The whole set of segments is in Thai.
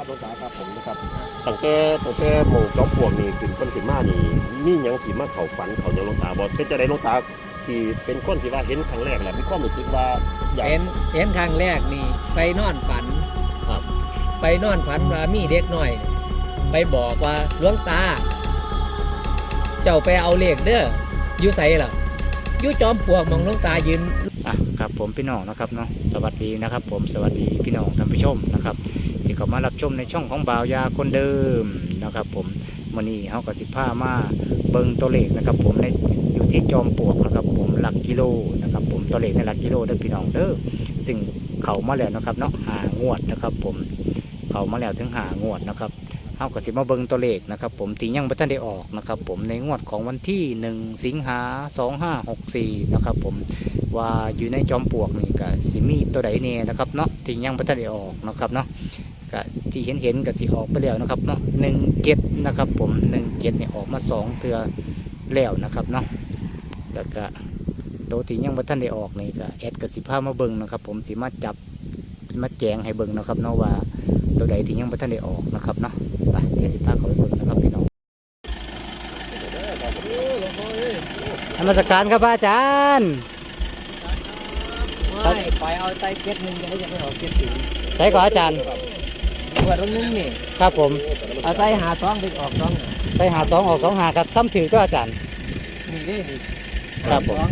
นะครับหลวงตาครับผมนะครับตั้งแต่ตั้งแต่หมองจอมปลวกนี่ขึ้นต้นขึ้นมานี่มีหยังที่มาเข้าฝันเขาหยังหลวงตาบ่เป็นจะได้หลวงตาที่เป็นคนที่ว่าเห็นครั้งแรกแหละมีความรู้สึกว่าอยาก เห็นเห็นครั้งแรกนี่ไปนอนฝันครับ ไปนอนฝันว่ามีเด็กน้อยนี่ไปบอกว่าหลวงตา เจ้าไปเอาเลขเด้ออยู่ใส่ล่ะอยู่จอมปลวกหมองหลวงตายืน อะครับผมพี่น้องนะครับเนาะสวัสดีนะครับ ผมสวัสดีพี่น้องท่านผู้ชมนะครับ ที่เข้ามารับชมในช่องของบ่าวยาคนเดิมนะครับ ผมมื่อนี้เขากับสิผ้ามาเบิงตัวเลขนะครับ ผมในอยู่ที่จอมปลวกนะครับ ผมหลักกิโลนะครับ ผมตัวเลขในหลักกิโลเด้อพี่น้องเด้อซึ่งเขามาแล้วนะครับเนาะหางวดนะครับ ผมเขามาแล้วถึงหางวดนะครับเขากับสิมาเบิงตัวเลขนะครับ ผมตียังไม่ทันได้ออกนะครับ ผมในงวดของวันที่หนึ่งสิงหาสองห้าหกสี่นะครับ ผมว่าอยู่ในจอมปลวกนี่ก็สิมีตัวใดเนี่ยนะครับเนาะที่ยังไม่ทันได้ออกนะครับเนาะ ก็ที่เห็นเห็นๆก็สิออกไปแล้วนะครับเนาะหนึ่งเจ็ดนะครับ ผมหนึ่งเจ็ดเนี่ยออกมาสองเทือแล้วนะครับเนาะแล้วก็ตัวที่ยังไม่ทันได้ออกนี่ก็แอดกับสิพามาเบิ่งนะครับ ผมสิมาจับมาแจงให้เบิ่งนะครับเนาะว่าตัวใดที่ยังไม่ทันได้ออกนะครับเนาะไปเดี๋ยวสิพาเขาไปเบิ่งนะครับพี่น้องนมัสการครับพระอาจารย์ครับไม่ปล่อยเอาใส่เก็ตหนึ่งจะได้จะไม่ออกเก็ตสีใช่ก่อนอาจารย์ข วดนึงนี่ครับผมเอาใส่หาซองไปออกซองใส่หาสองออกสองหาครับซ้ำถือตัวอาจารย์ นี่ได้ดิครับผม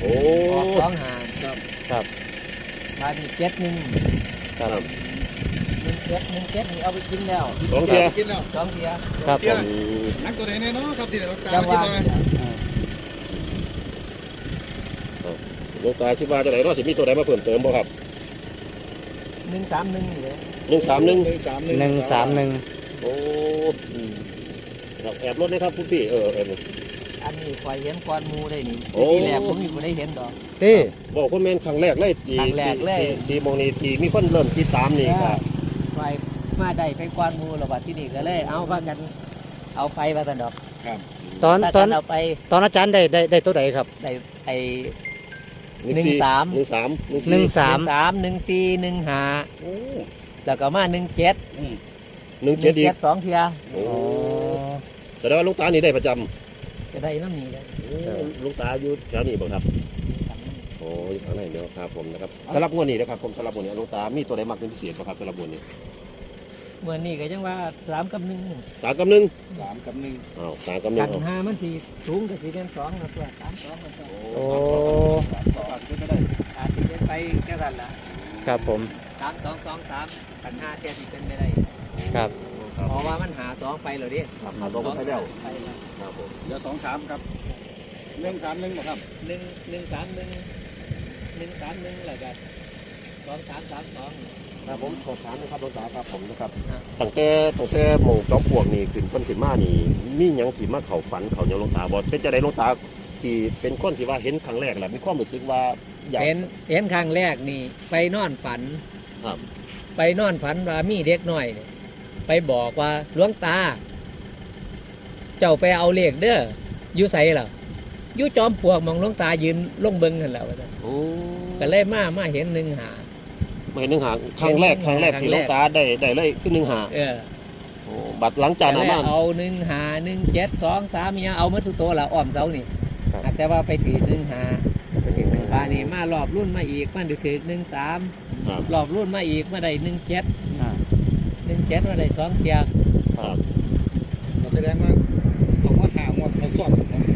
โอ้ออกซองหาครับครับมาดิเก็ตหนึ่งครับ หนึ่งเก็ตหนึ่งเก็ตนี่เอาไปกินแล้วสองเทียกินแล้วสองเทียครับผมนักตัวไหนเนี่ยเนาะครับที่ไหนตาจังคิหดวะว่าลวงตาคิดว่าจะไหนเนาะสิมีตัวใดมาเพิ่มเติมบ่ครับหนึ่งสามหนึ่งนี่เลย หนึ่งสามหนึ่งหนึ่งสามหนึ่งหนึ่งสามหนึ่งโอ้อืมครับแอบรถนะครับคุณพี่เออเอออันนี้ปล่อยเห็นก้อนหมูได้นี่โอ้ทีแรกผมอยู่บ่ได้เห็นดอกที่บอกว่าแม่นครั้งแรกเลยที่ครั้งแรกเลย ที่ที่มองนี่ที่มีคนเริ่มติดตามนี่ครับปล่อยมาได้ไปก้อนหมูแล้วบัดที่นี่ก็เลย เอาว่ากันเอาไปว่ากันดอกครับตอนถ้าตอนกันเอาไปตอนอาจารย์ได้ได้ได้ตัวใดครับได้ไอ้หนึ่งหนึ่งสี่สามหนึ่งสามหนึ่งหนึ่สี่งสามสามหนึ่งสี่หนึ่งห้าโอ้ แล้วก็มาหนึ่งเจ็ดหนึ่งเจ็ดอีกสองเทียโอ้แสดงว่าลุงตานี่ได้ประจจะได้น้ำนี้เลยำโอ้ลุงตาอยู่แถวนี้บ่ครับโอ้ยข้างในเดียวครับผมนะครับสำหรับงวดนี้นะครับผมสำหรับงวดนี้ลุงตามีตัวใดมากเป็นพิเศษบ่ครับสำหรับงวดนี้เมื่อนี้ก็ยังว่าสามกับหนึ่งสามกับหนึ่งสามกับหนึ่งอ้าวสามกับหนึ่กังนเอาห้ามันสี่สูงกับสี่เป็นสองนะตัวสามสองนะตัวโอ้สองขึ้นไม่ได้อาจจะเป็นไปแค่นั้นละ ครับผมสามสองสองสามกันห้าเทียสิเป็นไม่ได้ครับเพราะว่ามันหาสองไปเลยดิครับหาสองไปแล้วไปแล้วครับผมเดี๋ยวสองสามครับหนึ่งสามหนึ่งบ่ครับหนึ่งหนึ่งสามหนึ่งหนึ่งสามหนึ่งอะไรกันสองสามสามสองครับผมขอถามนะครับลุงตาครับผมนะครับครับตั้งแต่ตั้งแต่หมู่จอมปลวกนี่ขึ้นต้นขึ้นมานี่มีหยังที่มาเข้าฝันเขาหยังลุงตาบ่เป็นจะได้ลุงตา ที่เป็นคนที่ว่าเห็นครั้งแรกแหละมีความรู้สึกว่าอยาก เห็นเห็นครั้งแรกนี่ ไปนอนฝันครับ ไปนอนฝันว่ามีเด็กน้อยนี่ไปบอกว่าหลวงตา เจ้าไปเอาเลขเด้ออยู่ใส่ล่ะอยู่จอมปลวกหมองหลวงตายืนลงเบิงกันแล้วว่าซั่นโอ้ก็เลยมามาเห็นหนึ่งหา ไม่เห็นหนึ่งหาครั้งแรกครั้งแรกที่หลวงตาได้ได้เลยคือหนึ่งหาเออโอ้บัตรหลังจากก็นั้นเลยมา เอาหนึ่งหาหนึ่งเจ็ดสองสามเนี่ยเอามาสุโตละอ้อมเสานี่ ครับ แต่ว่าไปถือหนึ่งหาไปถึงหนึ่งปานี่มารอบรุ่นมาอีกมันถือหนึ่งสามครับรอบรุ่นมาอีกมาได้หนึ่งเจ็ดอ่า หนึ่งเจ็ดมาได้สองเทียครับเราแสดงว่าเขาว่าหางวดเขาชอบ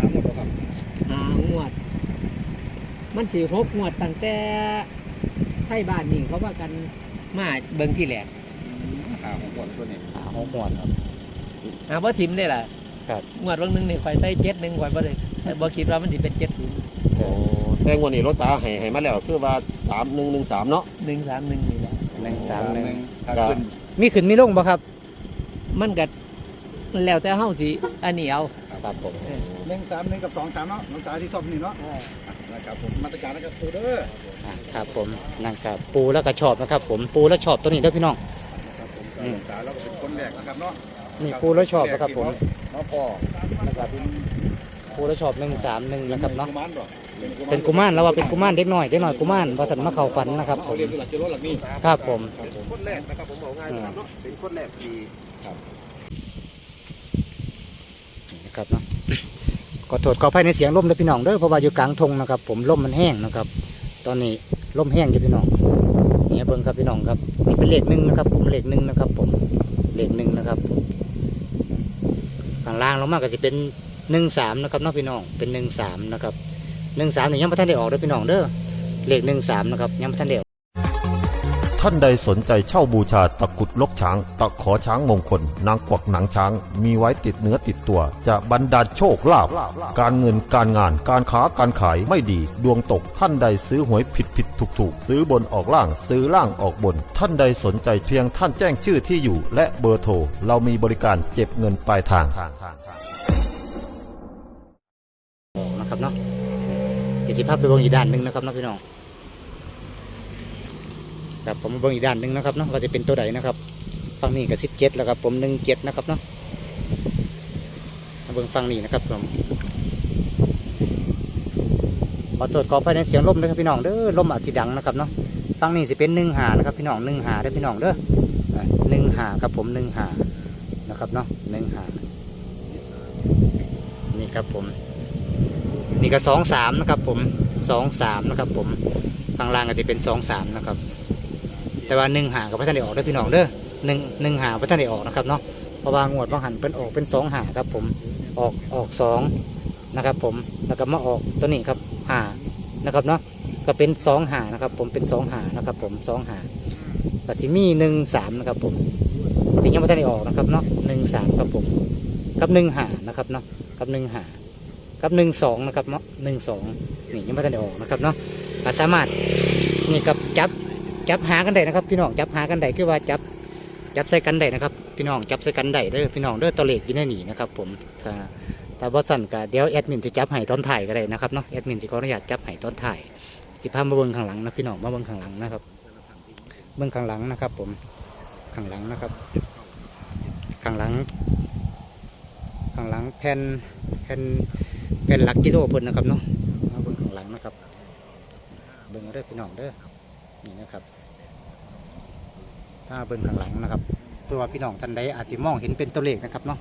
หางวดบ่ครับหางวด มันสี่หกงวดตั้งแต่ไทยบ้านนี่เขาว่ากันมาเบิ่งที่แหลกหางวดตัวนี้หาหกหมวดครับ หาว่าทิมได้ล่ะครับ งวดวันหนึ่งนี่ข่อยใส่เจ็ดหนึ่งข่อยบ่ได้ แต่บ่คิดว่ามันสิเป็นเจ็ดศูนย์โอ้แต่งวันนี้หลวงตาให้ให้มาแล้ว คือว่าสามหนึ่งหนึ่งสามเนาะหนึ่งสามหนึ่งนี่แหละหนึ่งสามหนึ่งถ้าขึ้นมีขึ้นมีลงบ่ครับ มันก็แล้วแต่เฮาสิอันนี้เอา ครับผมหนึ่งสามหนึ่งกับสองสามเนาะน้องตาที่ชอบนี่เนาะนะครับผมมาตรการนะครับตัวเด้ออะครับผมนั่นครับปูแล้วก็ชอบนะครับ ผมปูแล้วชอบตัวนี้เด้อพี่น้องนะครับผมน้องตาเราก็เป็นคนแรกนะครับเนาะนี่ปูแล้วชอบนะครับผมน้องพ่อนะครับ ปูแล้วชอบหนึ่งสามหนึ่งนะครับเนาะกุมารบ่เป็นกุมารแล้วว่าเป็นกุมารเด็กน้อยเด็กน้อยกุมารว่าสันมาเข้าฝันนะครับผเขามเรียนคือหลักเจริญหลักนี่ครับผมครับผมคนแรกนะครับผมบอกง่ายนะครับเนาะเป็นคนแรกที่นะครับเนาะขอโทษขออภัยในเสียงลมเลยพี่น้องเด้อเพราะว่าอยู่กลางทงนะครับ ผมลมมันแห้งนะครับ ตอนนี้ลมแห้งอยู่พี่น้องนี่เบิ่งครับพี่น้องครับนี่เป็นเลขหนึ่งนะครับผมเลขหนึ่งนะครับ ผมเลขหนึ่งนะครับผมข้างล่างลงมาก็จะเป็น หนึ่งสามนะครับเนาะพี่น้องเป็นหนึ่งสามนะครับหนึ่งสามเนี่ยยังไม่ทันได้ออกเด้อพี่น้องเด้อเลขหนึ่งสามนะครับยังไม่ทันได้ท่านใดสนใจเช่าบูชาตะกุดลกช้าง ตะขอช้างมงคล นางกวักหนังช้าง มีไว้ติดเนื้อติดตัว จะบรรดาลโชคลาภการเงินการงานการค้าการขายไม่ดี ดวงตกท่านใดซื้อหวยผิดผิดถูกถูกซื้อบนออกล่างซื้อล่างออกบน ท่านใดสนใจเพียงท่านแจ้งชื่อที่อยู่ และเบอร์โทรเรามีบริการเก็บเงินปลายทาง นะครับเนาะเดี๋ยวสิภาพไปเบิ่งอีกด้านหนึ่งนะครับเนาะพี่น้องครับผมมาเบิ่งอีกด้านหนึ่งนะครับเนาะว่าจะเป็นตัวใดนะครับฝั่งนี้กับสิบเจ็ดแล้วครับผมหนึ่งเจ็ดนะครับเนาะมาเบิ่งฝั่งนี้นะครับผมขอโทษขอภัยในเสียงลมด้วยครับพี่น้องเด้อลมอาจจะดังนะครับเนาะฝั่งนี้สิเป็นหนึ่งหานะครับพี่น้องหนึ่งหาเด้พี่น้องเด้อหนึ่งหาครับผมหนึ่งหานะครับเนาะหนึ่งหานี่ครับผม นี่ก็สองสามนะครับผมสองสามนะครับผมข้างล่างก็จะเป็นสองสามนะครับ แต่ว่าหนึ่งหากับพระท่านได้ออกเด้พี่น้องเด้อหนึ่งหนึ่งหาพระท่านได้ออกนะครับเนาะเพราะว่างวดบางหันเป็นออกเป็นสองหาครับผมออกออกสองนะครับผมแล้วก็มาออกตัวนี้ครับหานะครับเนาะก็เป็นสองหานะครับ ผมเป็นสองหานะครับผมสองหาก็สิมีหนึ่งสามนะครับผมที่ยังไม่ทันได้ออกนะครับเนาะหนึ่งสามครับผมกับหนึ่งหานะครับเนาะกับหนึ่งหา กับหนึ่งสองนะครับเนาะหนึ่งสองนี่ยังไม่ทันได้ออกนะครับเนาะสามารถนี่กับจับจับหากันได้นะครับ พี่น้องจับหากันได้คือว่าจับจับใส่กันได้นะครับ พี่น้องจับใส่กันได้เด้อพี่น้องเด้อตัวเลขอยู่ในนี่นะครับ ผมถ้าแต่บอสันก็เดี๋ยวแอดมินจะจับให้ตอนถ่ายก็ได้นะครับเนาะแอดมินจะขออนุญาตจับให้ตอนถ่ายสิพามาเบิ้งข้างหลังนะพี่น้องมาเบิ้งข้างหลังนะครับเบิ้งข้างหลังนะครับ ผมข้างหลังนะครับ ข้างหลัง ข้างหลังแผ่นแผ่น เป็นหลักกิโลเพิ่นนะครับเนาะเอาเบิ่งข้างหลังนะครับ เบิ่งเด้อพี่น้องเด้อนี่นะครับ ถ้าเบิ่งข้างหลังนะครับเพื่อว่าพี่น้องท่านใดอาจจะมองเห็นเป็นตัวเลขนะครับเนาะ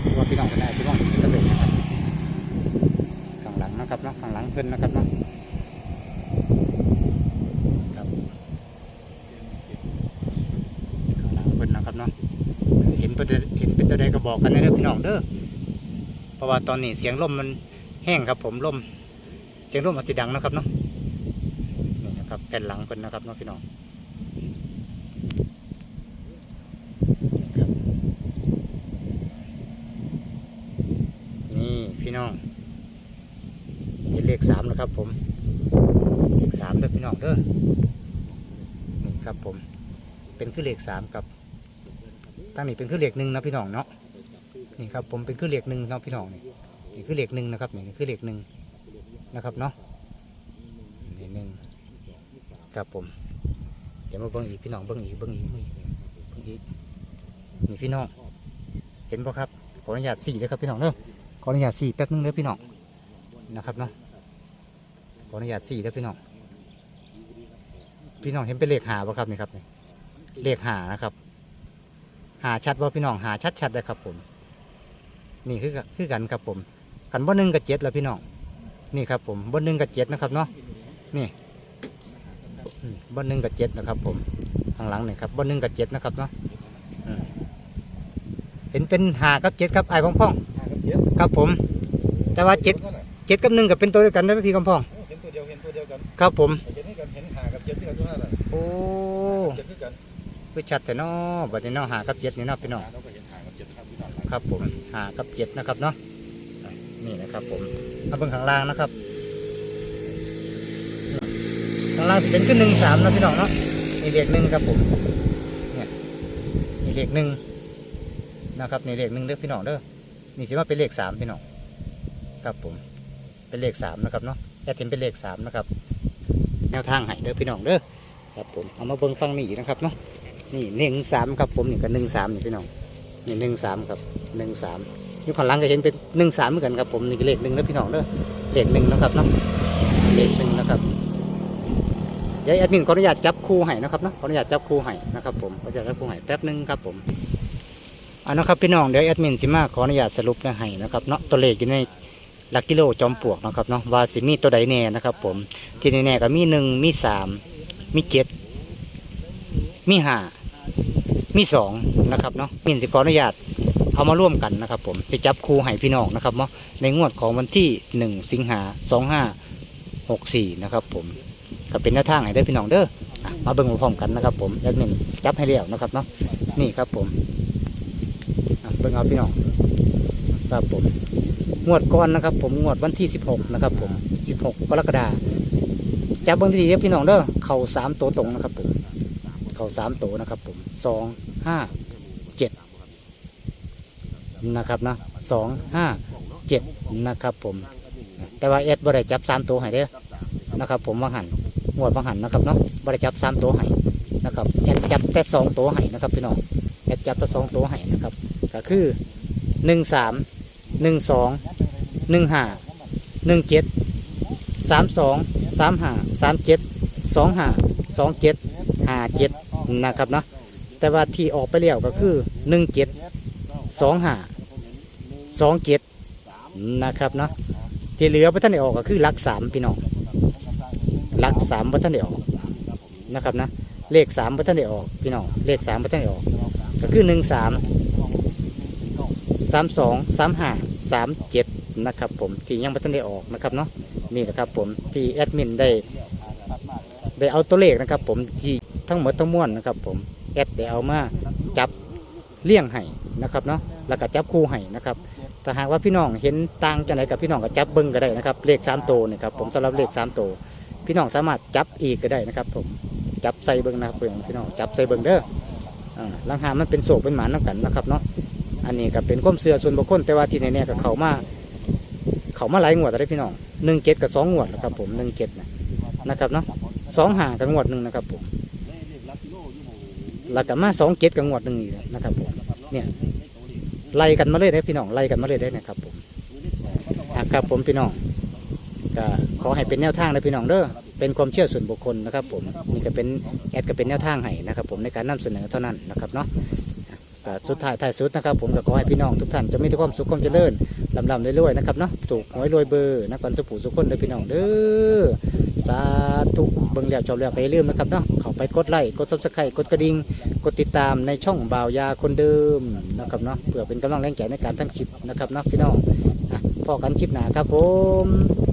เพื่อว่าพี่น้องท่านใดอาจจะมองเห็นเป็นตัวเลขนะครับข้างหลังนะครับเนาะข้างหลังเพิ่นนะครับเนาะครับข้างหลังเพิ่นนะครับเนาะเห็นเป็นเห็นเป็นตัวใดก็บอกกันนะเด้อพี่น้องเด้อ ราะว่าตอนนี้เสียงลมมันแห้งครับ ผมลมเสียงลมอาจจะดังนะครับเนาะนี่นะครับแผ่นหลังเพิ่นนะครับเนาะพี่น้องนี่พี่น้องเห็นเลขสามนะครับ ผมเลขสามเด้อพี่น้องเด้อนี่ครับผมเป็นคือเลขสามกับตั้งนี้เป็นคือเลขหนึ่งนะพี่น้องเนาะ นี่ครับผมเป็นคือเหล็กหนึ่งเนาะพี่น้องนี่นี่คือเหล็กหนึ่งนะครับนี่คือเหล็กหนึ่งนะครับเนาะนี่หนึ่งครับผมเดี๋ยวมาเบิ้งอีกพี่น้องเบิ้งอีกเบิ้งอีกเบิ้งอีกนี่พี่น้อง เห็นปะครับขออนุญาตสี่เลยครับพี่น้องเนาะขออนุญาตสี่แป๊บนึงเด้อพี่น้องนะครับเนาะขออนุญาตสี่เด้อพี่น้องพี่น้องเห็นเป็นเลขหาปะครับนี่ครับนี่เลขหานะครับ หาชัดว่าพี่น้องหาชัดชัดๆเลยครับผม นี่คือกันคือกันครับผมกันบ่หนึ่งกับเจ็ดแล้วพี่น้องนี่ครับผมบ่หนึ่งกับเจ็ดนะครับเนาะนี่อืมบ่หนึ่งกับเจ็ดนะครับ ผมข้างหลังนี่ครับบ่หนึ่งกับเจ็ดนะครับเนาะอืมเห็นเป็นหากับเจ็ดครับไอ้พ่องพ่องห้ากับเจ็ดๆครับผม แต่ว่าเจ็ดเจ็ดกับหนึ่งกับเป็นตัวเดียวกันได้ไหมพี่กำพ่องเห็นตัวเดียวเห็นตัวเดียวกันครับผมแต่เห็นนี่กันเห็นหากับเจ็ดที่กันตัวนั้นแหละโอ้เจ็ดที่กันคือชัดแต่เนาะบัดนี้เนาะหากับเจ็ดนี่เนาะพี่น้อง นะครับพี่น้องครับผมหากับเจ็ดนะครับเนาะนี่นะครับผมเอาเบิ่งข้างล่างนะครับข้างล่างสิเป็นขึ้นหนึ่งสามนะพี่น้องเนาะนี่เลขหนึ่งครับผมเนี่ยนี่เลขหนึ่งนะครับนี่เลขหนึ่งเด้อพี่น้องเด้อนี่สิว่าเป็นเลขสามพี่น้องครับผมเป็นเลขสามนะครับเนาะแอดเห็นเป็นเลขสามนะครับแนวทางให้เด้อพี่น้องเด้อครับผมเอามาเบิ่งฟังนี่อีกนะครับเนาะนี่หนึ่งสามครับผมนี่ก็หนึ่งสามนี่พี่น้องนี่หนึ่งสามครับ หนึ่งสามอยู่ข้างหลังก็เห็นเป็นหนึ่งสามเหมือนกันครับผมนี่เลขหนึ่งนะพี่น้องเด้อเลขหนึ่งนะครับเนาะเลขหนึ่งนะครับเดี๋ยวแอดมินขออนุญาตจับคู่ให้นะครับเนาะขออนุญาตจับคู่ให้นะครับผมขออนุญาตจับคู่ให้แป๊บหนึงครับผมเอ่านะครับพี่น้องเดี๋ยวแอดมินสิมาขออนุญาตสรุปนะให้นะครับเนาะตัวเลขอยู่ในหลักกิโลจอมปลวกนะครับเนาะว่าสิมีตัวใดแน่นะครับ ผมที่แน่ๆก็มีหนึ่งมีสามมีเจ็ดมีห้ามีสองนะครับเนาะมินสิขออนุญาต เอามาร่วมกันนะครับ ผมจะจับคู่ให้พี่น้องนะครับเนาะในงวดของวันที่ 1 สิงหา2564 นะครับผมก็เป็นหน้าทางให้ได้พี่น้องเด้อมาเบิ่งพร้อมกันนะครับ ผมแอดมินจับให้เรียวนะครับเนาะนี่ครับผมเบิ่งเอาพี่น้องครับผมงวดก่อนนะครับ ผมงวดวันที่ 16 นะครับ ผม 16 กรกฎาคมจับเบิ่งดีๆเด้อพี่น้องเด้อเข่าสามตัวตรงนะครับผมเข่าสามตัวนะครับ ผมสองห้า นะครับเนาะสองห้าเจ็ดนะครับผม แต่ว่าเอสบริจับสามตัวให้เด้อนะครับ ผมว่าหันหมวดว่าหันนะครับเนาะบริจับสามตัวให้นะครับเอสจับแต่สองตัวให้นะครับพี่น้องเอสจับแต่สองตัวให้นะครับก็คือหนึ่งสามหนึ่งสองหนึ่งห้าหนึ่งเจ็ดสามสองสามห้าสามเจ็ดสองห้าสองเจ็ดห้าเจ็ดนะครับเนาะแต่ว่าที่ออกไปแล้วก็คือหนึ่งเจ็ดสองห้า สองเจ็ดนะครับเนาะที่เหลือพระท่านได้ออกก็คือลักสามพี่น้องลักสามพระท่านได้ออกนะครับนะเลขสามพระท่านได้ออกพี่น้องเลขสามพระท่านได้ออกก็คือหนึ่งสามสามสองสามห้าสามเจ็ดนะครับผมที่ยังพระท่านได้ออกนะครับเนาะนี่นะครับผมที่แอดมินได้ได้เอาตัวเลขนะครับ ผมที่ทั้งหมดทั้งมวลนะครับ ผมแอดได้เอามาจับเลี่ยงให้นะครับเนาะแล้วก็จับคู่ให้นะครับ ถ้าหากว่าพี่น้องเห็นต่างจังไหนกับพี่น้องก็จับเบิ้งก็ได้นะครับ เลขสามตัวนี่ครับผมสำหรับเลขสามตัวพี่น้องสามารถจับอีกก็ได้นะครับ ผมจับใส่เบิ้งนะครับเพื่อนพี่น้องจับใส่เบิ้งเด้ออ่าลังหามันเป็นโศกเป็นหมานน้ำกันนะครับเนาะอันนี้ก็เป็นความเสื่อส่วนบุคคลแต่ว่าที่แน่ๆกับเขามาเขามาหลายงวดแล้วเด้พี่น้องหนึ่งเจ็ดกับสองงวดนะครับผมหนึ่งเจ็ดนะนะครับเนาะสองห่างกับงวดหนึ่งนะครับผมแล้วก็มาสองเจ็ดกับงวดหนึ่งนี่นะครับผมเนี่ย ไล่กันมาเลยได้พี่น้องไล่กันมาเลยได้นะครับผมครับผมพี่น้องก็ขอให้เป็นแนวทางนะพี่น้องเด้อเป็นความเชื่อส่วนบุคคลนะครับ ผมนี่ก็เป็นแอดก็เป็นแนวทางให้นะครับ ผมในการนำเสนอเท่านั้นนะครับเนาะก็สุดท้ายท้ายสุดนะครับ ผมก็ขอให้พี่น้องทุกท่านจะมีแต่ความสุขความเจริญลำลำรวยๆนะครับเนาะถูกหวยรวยเบอร์นักการสุขสุขคนเด้อพี่น้องเด้อสาธุเบิ่งแล้วชอบแล้วก็อย่าลืมนะครับเนาะเข้าไปกดไลค์กดซับสไครต์กดกระดิ่ง กดติดตามในช่องบ่าวยาคนเดิมนะครับเนาะเพื่อเป็นกำลังแรงใจในการทำคลิปนะครับเนาะพี่น้องอะพอกันคลิปหนาครับผม